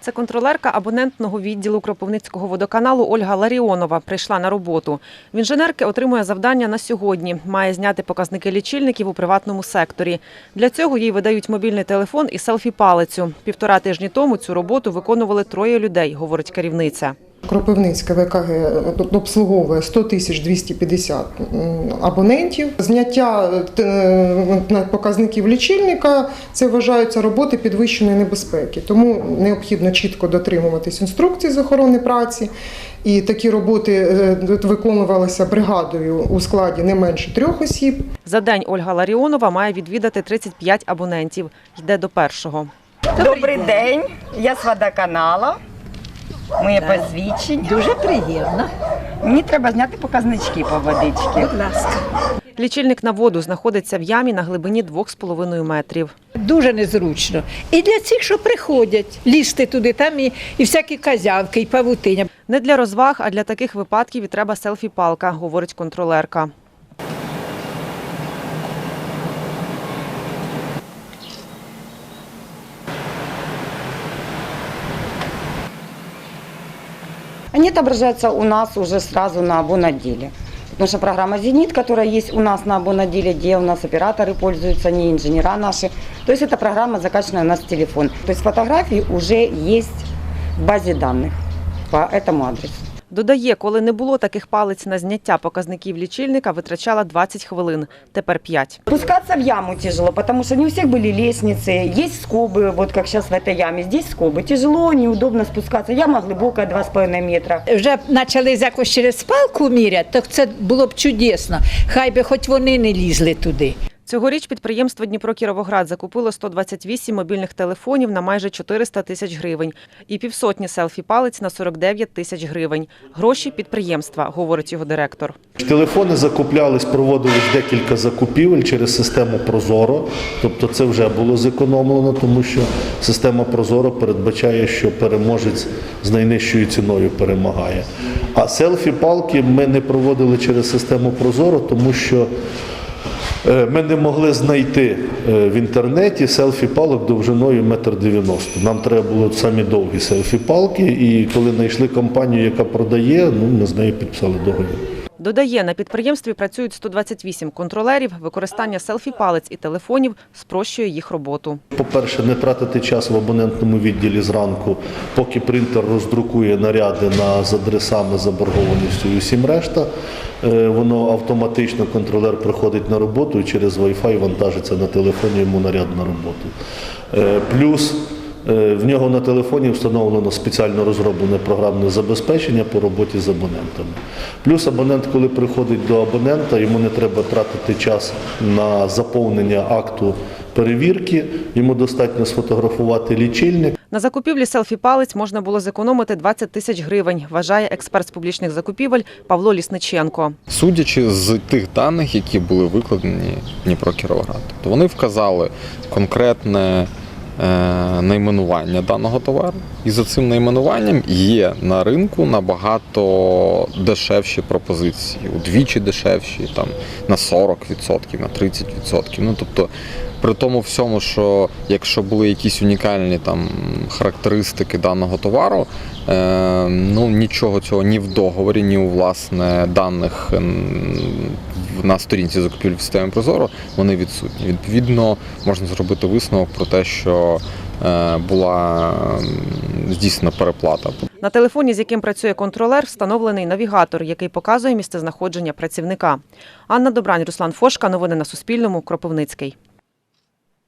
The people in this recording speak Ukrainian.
Це контролерка абонентного відділу Кропивницького водоканалу Ольга Ларіонова прийшла на роботу. В інженерки отримує завдання на сьогодні. Має зняти показники лічильників у приватному секторі. Для цього їй видають мобільний телефон і селфі-палицю. Півтора тижні тому цю роботу виконували троє людей, говорить керівниця. Кропивницьке ВКГ обслуговує 100 тисяч 250 м, абонентів. Зняття е, показників лічильника це вважаються роботи підвищеної небезпеки. Тому необхідно чітко дотримуватись інструкцій з охорони праці. І такі роботи е, виконувалися бригадою у складі не менше трьох осіб. За день Ольга Ларіонова має відвідати 35 абонентів. Йде до першого. Добрий день, я з водоканалу. Моє посвідчення. Дуже приємно. Мені треба зняти показнички по водичці. Будь ласка. Лічильник на воду знаходиться в ямі на глибині 2,5 метрів. Дуже незручно. І для цих, що приходять, лізти туди, там і, і всякі казявки, і павутиня. Не для розваг, а для таких випадків і треба селфі-палка, говорить контролерка. Они отображаются у нас уже сразу на абоноделе. Потому что программа «Зенит», которая есть у нас на абоноделе, где у нас операторы пользуются, не инженера наши. То есть эта программа закачана у нас в телефон. То есть фотографии уже есть в базе данных по этому адресу. Додає, коли не було таких палиць на зняття показників лічильника, витрачала 20 хвилин, тепер 5. Спускаться в яму тяжело, потому что не у всех были лестницы, есть скобы, вот как сейчас в этой яме, здесь скобы. Тяжело, неудобно спускаться. Яма глубокая, 2,5 метра. Вже почали якось через палку міряти, то це було б чудесно. Хай би хоч вони не лізли туди. Цьогоріч підприємство Дніпро Кіровоград закупило 128 мобільних телефонів на майже 400 тисяч гривень і півсотні селфі-палиць на 49 тисяч гривень. Гроші підприємства, говорить його директор. Телефони закуплялись, проводились декілька закупівель через систему Прозоро. Тобто це вже було зекономлено, тому що система Прозоро передбачає, що переможець з найнижчою ціною перемагає. А селфі-палки ми не проводили через систему Прозоро, тому що ми не могли знайти е, в інтернеті селфі-палок довжиною 1,90 м. Нам треба було самі довгі селфі-палки, і коли знайшли компанію, яка продає, ну, ми з нею підписали договір. Додає, на підприємстві працюють 128 контролерів. Використання селфі-палиць і телефонів спрощує їх роботу. По-перше, не тратити час в абонентному відділі зранку, поки принтер роздрукує наряди на з адресами, заборгованістю і усім решта. Е, Воно автоматично контролер приходить на роботу і через Wi-Fi вантажиться на телефоні йому наряд на роботу. Е, Плюс в нього на телефоні встановлено спеціально розроблене програмне забезпечення по роботі з абонентами. Плюс абонент, коли приходить до абонента, йому не треба тратити час на заповнення акту перевірки, йому достатньо сфотографувати лічильник. На закупівлі селфі-палиць можна було зекономити 20 тисяч гривень, вважає експерт з публічних закупівель Павло Лісниченко. Судячи з тих даних, які були викладені в Дніпро Кіровоград, то вони вказали конкретне е, найменування даного товару, і за цим найменуванням є на ринку набагато дешевші пропозиції, удвічі дешевші, там на 40%, на 30%. Ну тобто. При тому всьому, що якщо були якісь унікальні там характеристики даного товару, е, ну нічого цього ні в договорі, ні у власне даних на сторінці закупівель в системі Прозоро вони відсутні. Відповідно, можна зробити висновок про те, що е, була здійснена переплата. На телефоні, з яким працює контролер, встановлений навігатор, який показує місцезнаходження працівника. Анна Добрань, Руслан Фошка. Новини на Суспільному. Кропивницький.